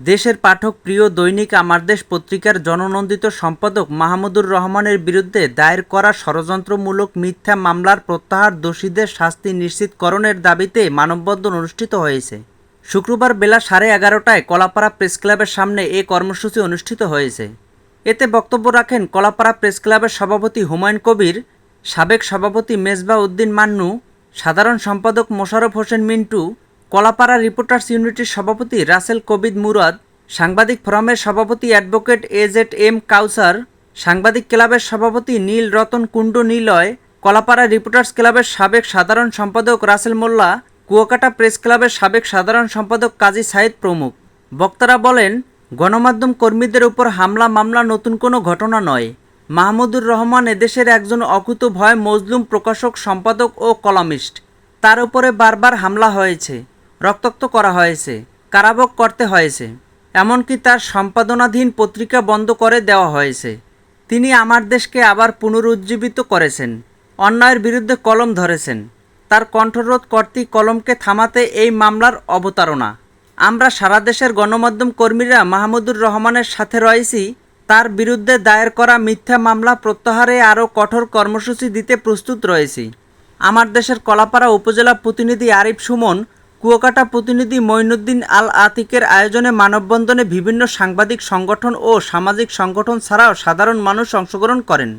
দেশের পাঠক প্রিয় দৈনিক আমার দেশ পত্রিকার জননন্দিত সম্পাদক মাহমুদুর রহমানের বিরুদ্ধে দায়ের করা ষড়যন্ত্রমূলক মিথ্যা মামলার প্রত্যাহার দোষীদের শাস্তি নিশ্চিতকরণের দাবিতে মানববন্ধন অনুষ্ঠিত হয়েছে। শুক্রবার বেলা সাড়ে এগারোটায় কলাপাড়া প্রেস ক্লাবের সামনে এ কর্মসূচি অনুষ্ঠিত হয়েছে। এতে বক্তব্য রাখেন কলাপাড়া প্রেস ক্লাবের সভাপতি হুমায়ুন কবির, সাবেক সভাপতি মেজবা উদ্দিন মান্নু, সাধারণ সম্পাদক মোশারফ হোসেন মিন্টু কলাপাড়া রিপোর্টার্স ইউনিটির সভাপতি রাসেল কবিদ মুরাদ, সাংবাদিক ফোরামের সভাপতি advocate A Z M Kausar, সাংবাদিক ক্লাবের সভাপতি নীল রতন কুণ্ডু নিলয়, কলাপাড়া রিপোর্টার্স ক্লাবের সাবেক সাধারণ সম্পাদক রাসেল মোল্লা, কুয়াকাটা প্রেস ক্লাবের সাবেক সাধারণ সম্পাদক কাজী সাইদ প্রমুখ। বক্তারা বলেন, গণমাধ্যম কর্মীদের উপর হামলা মামলা নতুন কোনো ঘটনা নয়। মাহমুদুর রহমান এদেশের একজন অকুত ভয় মজলুম প্রকাশক, সম্পাদক ও কলামিস্ট। তার উপরে বারবার হামলা হয়েছে। রক্তাক্ত করা হয়েছে, কারাভোগ করতে হয়েছে, এমনকি তার সম্পাদনাধীন পত্রিকা বন্ধ করে দেওয়া হয়েছে। তিনি আমার দেশকে আবার পুনরুজ্জীবিত করেছেন, অন্যায়ের বিরুদ্ধে কলম ধরেছেন। তার কণ্ঠরোধ কর্তৃক কলমকে থামাতে এই মামলার অবতারণা। আমরা সারা দেশের গণমাধ্যম কর্মীরা মাহমুদুর রহমানের সাথে রয়েছি, তার বিরুদ্ধে দায়ের করা মিথ্যা মামলা প্রত্যাহারে আরও কঠোর কর্মসূচি দিতে প্রস্তুত রয়েছি। আমার দেশের কলাপাড়া উপজেলা প্রতিনিধি আরিফ সুমন কুয়াকাটা প্রতিনিধি মঈনুদ্দিন আল আতিকের আয়োজনে মানববন্ধনে বিভিন্ন সাংবাদিক সংগঠন ও সামাজিক সংগঠন ছাড়াও সাধারণ মানুষ অংশগ্রহণ করেন।